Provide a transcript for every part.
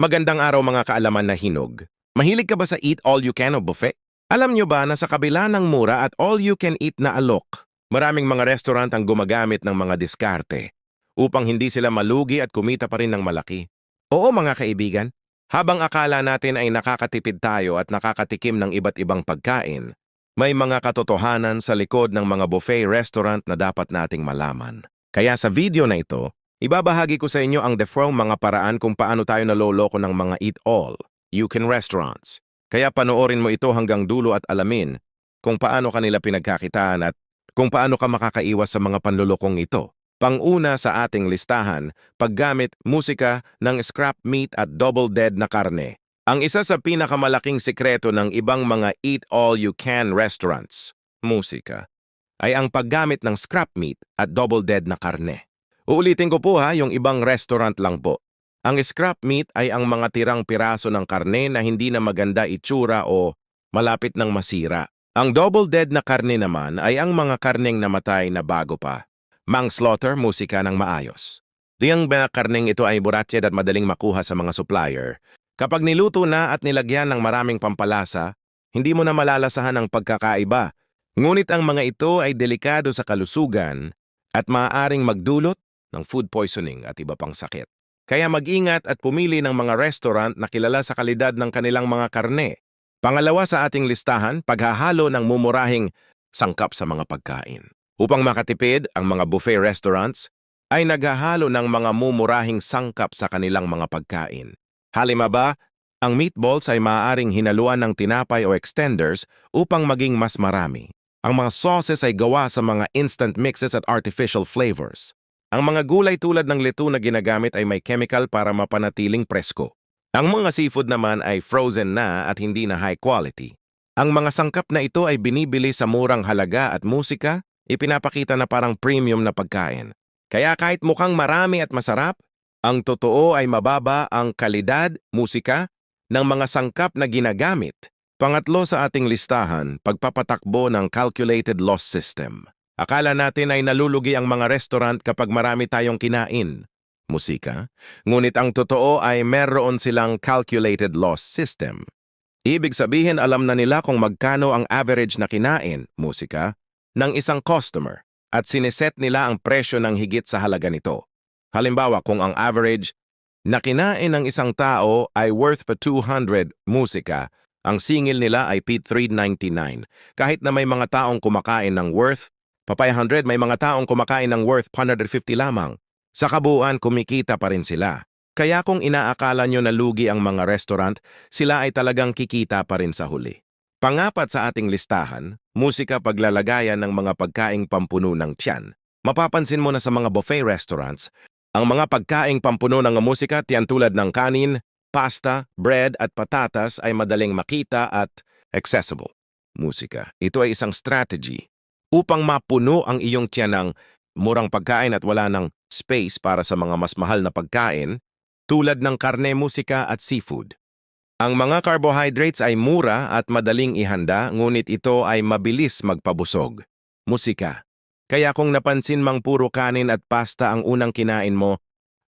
Magandang araw mga kaalaman na hinog. Mahilig ka ba sa eat all you can o buffet? Alam nyo ba na sa kabila ng mura at all you can eat na alok, maraming mga restaurant ang gumagamit ng mga diskarte upang hindi sila malugi at kumita pa rin ng malaki. Oo mga kaibigan, habang akala natin ay nakakatipid tayo at nakakatikim ng iba't ibang pagkain, may mga katotohanan sa likod ng mga buffet restaurant na dapat nating malaman. Kaya sa video na ito, ibabahagi ko sa inyo ang defrong mga paraan kung paano tayo naloloko ng mga eat all, you can restaurants. Kaya panoorin mo ito hanggang dulo at alamin kung paano kanila pinagkakitaan at kung paano ka makakaiwas sa mga panlulokong ito. Panguna sa ating listahan, paggamit musika ng scrap meat at double dead na karne. Ang isa sa pinakamalaking sikreto ng ibang mga eat-all-you-can restaurants, musika, ay ang paggamit ng scrap meat at double dead na karne. Uulitin ko po ha, yung ibang restaurant lang po. Ang scrap meat ay ang mga tirang piraso ng karne na hindi na maganda itsura o malapit ng masira. Ang double dead na karne naman ay ang mga karneng namatay na bago pa. Manslaughter, musika ng maayos. Diyang mga karneng ito ay buratsed at madaling makuha sa mga supplier. Kapag niluto na at nilagyan ng maraming pampalasa, hindi mo na malalasahan ang pagkakaiba. Ngunit ang mga ito ay delikado sa kalusugan at maaaring magdulot ng food poisoning at iba pang sakit. Kaya mag-ingat at pumili ng mga restaurant na kilala sa kalidad ng kanilang mga karne. Pangalawa sa ating listahan, paghahalo ng mumurahing sangkap sa mga pagkain. Upang makatipid, ang mga buffet restaurants ay naghahalo ng mga mumurahing sangkap sa kanilang mga pagkain. Halimaba, ang meatballs ay maaaring hinaluan ng tinapay o extenders upang maging mas marami. Ang mga sauces ay gawa sa mga instant mixes at artificial flavors. Ang mga gulay tulad ng lito na ginagamit ay may chemical para mapanatiling presko. Ang mga seafood naman ay frozen na at hindi na high quality. Ang mga sangkap na ito ay binibili sa murang halaga at musika, ipinapakita na parang premium na pagkain. Kaya kahit mukhang marami at masarap, ang totoo ay mababa ang kalidad, musika, ng mga sangkap na ginagamit. Pangatlo sa ating listahan, pagpapatakbo ng calculated loss system. Akala natin ay nalulugi ang mga restaurant kapag marami tayong kinain, musika, ngunit ang totoo ay meron silang calculated loss system. Ibig sabihin alam na nila kung magkano ang average na kinain, musika, ng isang customer at sineset nila ang presyo ng higit sa halaga nito. Halimbawa, kung ang average na kinain ng isang tao ay worth pa 200 musika, ang singil nila ay p 399. Kahit na may mga taong kumakain ng worth pa 500, may mga taong kumakain ng worth 150 lamang. Sa kabuuan, kumikita pa rin sila. Kaya kung inaakala nyo na lugi ang mga restaurant, sila ay talagang kikita pa rin sa huli. Pangapat sa ating listahan, musika paglalagayan ng mga pagkaing pampuno ng tiyan. Mapapansin mo na sa mga buffet restaurants, ang mga pagkaing pampuno ng musika tiyan tulad ng kanin, pasta, bread at patatas ay madaling makita at accessible. Musika. Ito ay isang strategy upang mapuno ang iyong tiyan ng murang pagkain at wala ng space para sa mga mas mahal na pagkain tulad ng karne, musika at seafood. Ang mga carbohydrates ay mura at madaling ihanda ngunit ito ay mabilis magpabusog. Musika. Kaya kung napansin mang puro kanin at pasta ang unang kinain mo,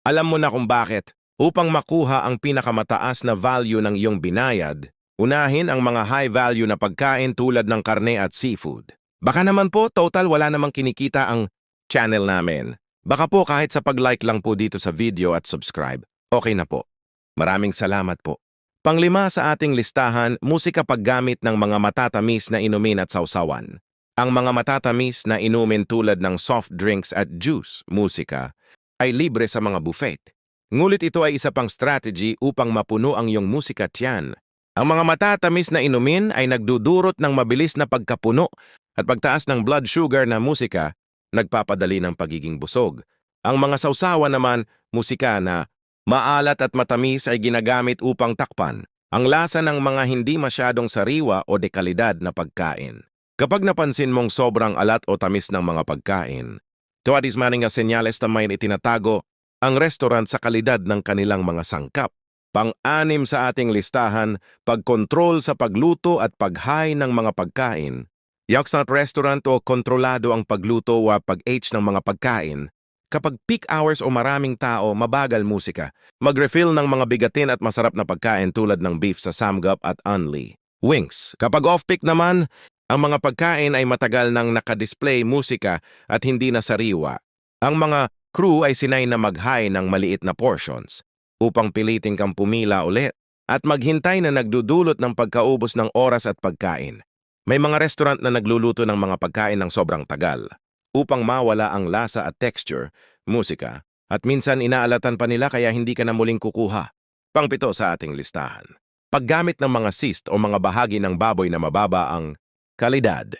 alam mo na kung bakit. Upang makuha ang pinakamataas na value ng iyong binayad, unahin ang mga high value na pagkain tulad ng karne at seafood. Baka naman po total wala namang kinikita ang channel namin. Baka po kahit sa pag-like lang po dito sa video at subscribe, okay na po. Maraming salamat po. Panglima sa ating listahan, musika paggamit ng mga matatamis na inumin at sausawan. Ang mga matatamis na inumin tulad ng soft drinks at juice, musika, ay libre sa mga buffet. Ngulit ito ay isa pang strategy upang mapuno ang iyong musika tiyan. Ang mga matatamis na inumin ay nagdudurot ng mabilis na pagkapuno at pagtaas ng blood sugar na musika, nagpapadali ng pagiging busog. Ang mga sausawa naman, musika na maalat at matamis ay ginagamit upang takpan ang lasa ng mga hindi masyadong sariwa o dekalidad na pagkain. Kapag napansin mong sobrang alat o tamis ng mga pagkain, tuwadis maning nga senyales na may itinatago ang restaurant sa kalidad ng kanilang mga sangkap. Pang-anim sa ating listahan, pagkontrol sa pagluto at paghay ng mga pagkain. Yak sa restaurant o kontrolado ang pagluto o pag-age ng mga pagkain, Kapag peak hours o maraming tao, mabagal musika. Mag-refill ng mga bigatin at masarap na pagkain tulad ng beef sa Samgap at Unli. Wings. Kapag off-peak naman, ang mga pagkain ay matagal nang nakadisplay musika at hindi na sariwa. Ang mga crew ay sinay na mag-high ng maliit na portions upang pilitin kang pumila ulit at maghintay na nagdudulot ng pagkaubos ng oras at pagkain. May mga restaurant na nagluluto ng mga pagkain ng sobrang tagal upang mawala ang lasa at texture, musika, at minsan inaalatan pa nila kaya hindi ka na muling kukuha. Pangpito sa ating listahan. Paggamit ng mga cyst o mga bahagi ng baboy na mababa ang kalidad.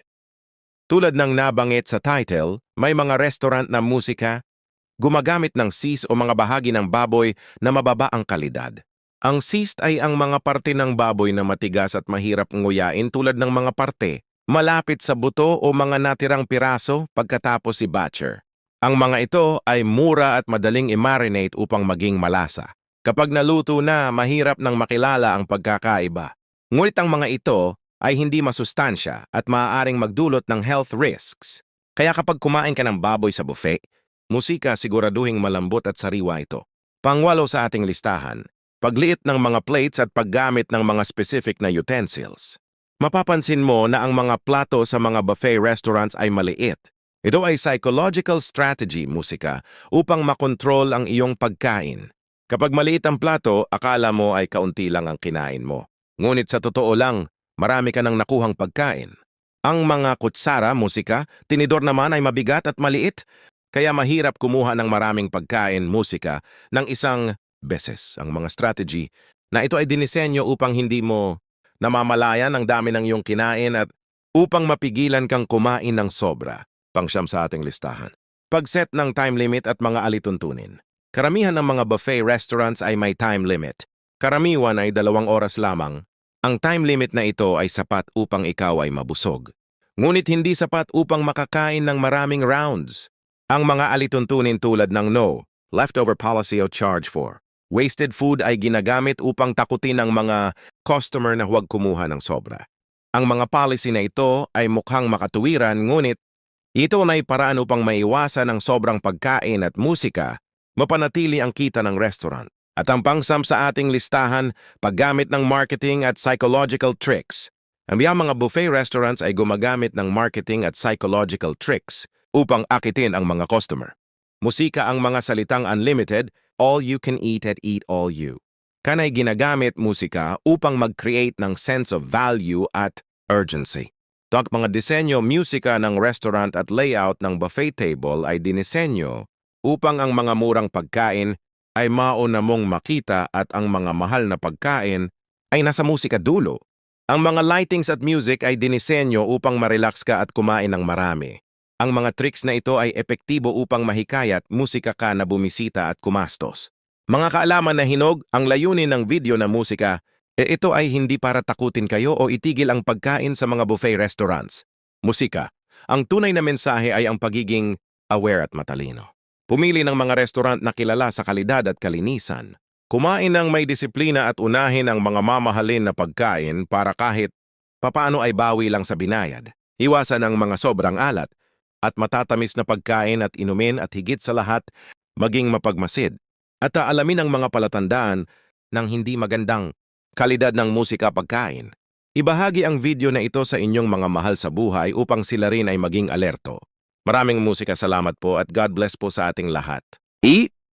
Tulad ng nabanggit sa title, may mga restaurant na musika gumagamit ng cyst o mga bahagi ng baboy na mababa ang kalidad. Ang cyst ay ang mga parte ng baboy na matigas at mahirap nguyain tulad ng mga parte malapit sa buto o mga natirang piraso pagkatapos si batcher. Ang mga ito ay mura at madaling i-marinate upang maging malasa. Kapag naluto na, mahirap nang makilala ang pagkakaiba. Ngunit ang mga ito ay hindi masustansya at maaaring magdulot ng health risks. Kaya kapag kumain ka ng baboy sa buffet, musika siguraduhing malambot at sariwa ito. Pangwalo sa ating listahan, pagliit ng mga plates at paggamit ng mga specific na utensils. Mapapansin mo na ang mga plato sa mga buffet restaurants ay maliit. Ito ay psychological strategy, musika, upang makontrol ang iyong pagkain. Kapag maliit ang plato, akala mo ay kaunti lang ang kinain mo. Ngunit sa totoo lang, marami ka nang nakuhang pagkain. Ang mga kutsara, musika, tinidor naman ay mabigat at maliit, kaya mahirap kumuha ng maraming pagkain, musika, ng isang beses. Ang mga strategy na ito ay dinisenyo upang hindi mo namamalayan ang dami ng iyong kinain at upang mapigilan kang kumain ng sobra, pangsyam sa ating listahan. Pagset ng time limit at mga alituntunin. Karamihan ng mga buffet restaurants ay may time limit. Karamiwan ay dalawang oras lamang. Ang time limit na ito ay sapat upang ikaw ay mabusog. Ngunit hindi sapat upang makakain ng maraming rounds. Ang mga alituntunin tulad ng no, leftover policy o charge for, wasted food ay ginagamit upang takutin ang mga customer na huwag kumuha ng sobra. Ang mga policy na ito ay mukhang makatuwiran ngunit ito na ay paraan upang maiwasan ang sobrang pagkain at musika, mapanatili ang kita ng restaurant. At ang pangsam sa ating listahan, paggamit ng marketing at psychological tricks. Ang mga buffet restaurants ay gumagamit ng marketing at psychological tricks upang akitin ang mga customer. Musika ang mga salitang unlimited, all you can eat at eat all you. Kanay ginagamit musika upang mag-create ng sense of value at urgency. Ito ang mga disenyo musika ng restaurant at layout ng buffet table ay dinisenyo upang ang mga murang pagkain ay mauna mong makita at ang mga mahal na pagkain ay nasa musika dulo. Ang mga lightings at music ay dinisenyo upang marelax ka at kumain ng marami. Ang mga tricks na ito ay epektibo upang mahikayat musika ka na bumisita at kumastos. Mga kaalaman na hinog, ang layunin ng video na musika, e ito ay hindi para takutin kayo o itigil ang pagkain sa mga buffet restaurants. Musika, ang tunay na mensahe ay ang pagiging aware at matalino. Pumili ng mga restaurant na kilala sa kalidad at kalinisan. Kumain ng may disiplina at unahin ang mga mamahalin na pagkain para kahit papaano ay bawi lang sa binayad. Iwasan ang mga sobrang alat at matatamis na pagkain at inumin at higit sa lahat, maging mapagmasid. At aalamin ang mga palatandaan ng hindi magandang kalidad ng musika pagkain. Ibahagi ang video na ito sa inyong mga mahal sa buhay upang sila rin ay maging alerto. Maraming musika salamat po at God bless po sa ating lahat. Eat